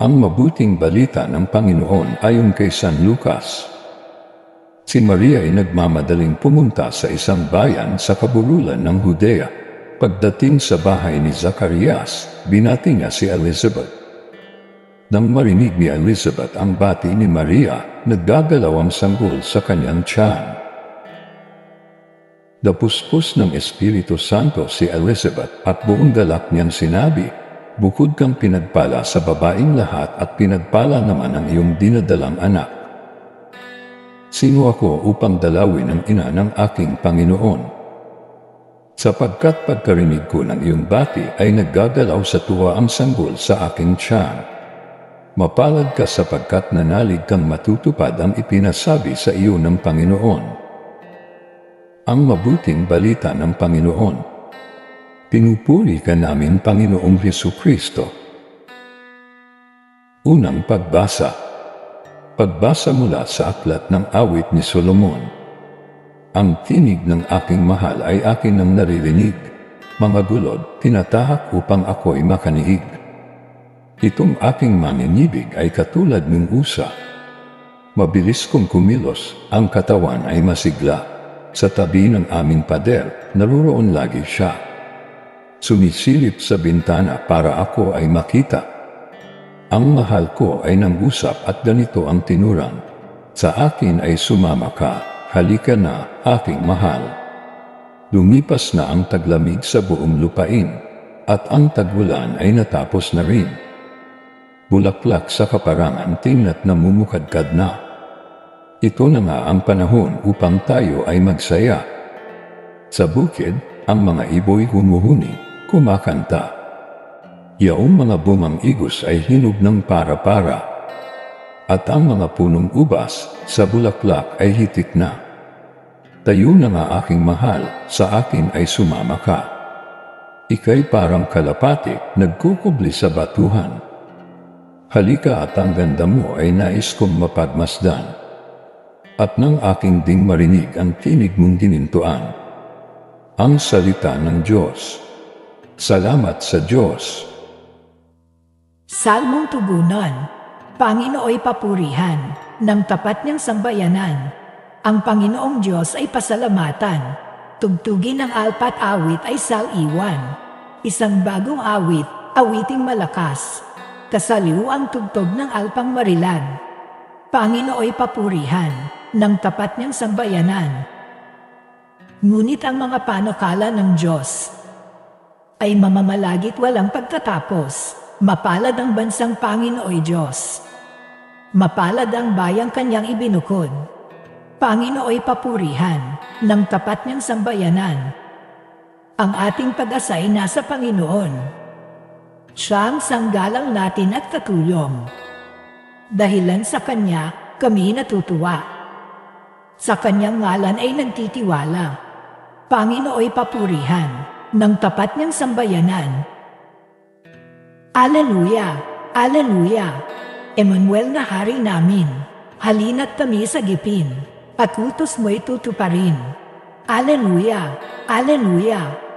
Ang mabuting balita ng Panginoon ayon kay San Lucas. Si Maria ay nagmamadaling pumunta sa isang bayan sa kabululan ng Judea. Pagdating sa bahay ni Zacarias, binati niya si Elizabeth. Nang marinig ni Elizabeth ang bati ni Maria, naggagalaw ang sanggol sa kanyang tiyan. Dapuspos ng Espiritu Santo si Elizabeth at buong galak niyang sinabi, Bukod kang pinagpala sa babaing lahat at pinagpala naman ang iyong dinadalang anak. Sino ako upang dalawin ang ina ng aking Panginoon? Sapagkat pagkarinig ko ng iyong bati ay naggagalaw sa tuwa ang sanggol sa aking tiyan. Mapalad ka sapagkat nanalig kang matutupad ang ipinasabi sa iyo ng Panginoon. Ang mabuting balita ng Panginoon. Pinupuri ka namin, Panginoong Heso Kristo. Unang pagbasa. Pagbasa mula sa aklat ng awit ni Solomon. Ang tinig ng aking mahal ay akin nang naririnig. Mga gulod, tinatahak upang ako'y makaniig. Itong aking maninibig ay katulad ng usa. Mabilis kong kumilos, ang katawan ay masigla. Sa tabi ng aming pader, naruroon lagi siya. Sumisilip sa bintana para ako ay makita. Ang mahal ko ay nangusap at ganito ang tinuran. Sa akin ay sumama ka, halika na, aking mahal. Lumipas na ang taglamig sa buong lupain, at ang tagulan ay natapos na rin. Bulaklak sa kaparangan tingna't namumukadkad na. Ito na nga ang panahon upang tayo ay magsaya. Sa bukid, ang mga iboy humuhuni, kumakanta. Yaong mga bumang igos ay hinog ng para-para, at ang mga punong ubas sa bulaklak ay hitik na. Tayo na nga aking mahal, sa akin ay sumama ka. Ika'y parang kalapati, nagkukubli sa batuhan. Halika at ang ganda mo ay nais kong mapagmasdan. At nang aking ding marinig ang tinig mong dinintuan. Ang salita ng Diyos. Salamat sa Diyos. Salmong tugunan, Panginooy papurihan, ng tapat niyang sambayanan. Ang Panginoong Diyos ay pasalamatan. Tugtugin ng alpat awit ay saliwan. Isang bagong awit, awiting malakas. Kasaliw ang tugtog ng alpang marilan. Panginooy papurihan, ng tapat niyang sambayanan. Ngunit ang mga panukala ng Diyos ay mamamalagit walang pagtatapos. Mapalad ang bansang Panginooy Diyos. Mapalad ang bayang kanyang ibinukod. Panginooy papurihan ng tapat niyang sambayanan. Ang ating pag-asa ay nasa Panginoon. Siya ang sanggalang natin at katulong. Dahilan sa Kanya, kami natutuwa. Sa Kanyang ngalan ay nagtitiwala. Panginooy papurihan ng tapat niyang sambayanan. Aleluya! Aleluya! Emmanuel na hari namin, halina't kami sa gipin, at utos mo'y tutuparin. Aleluya! Aleluya!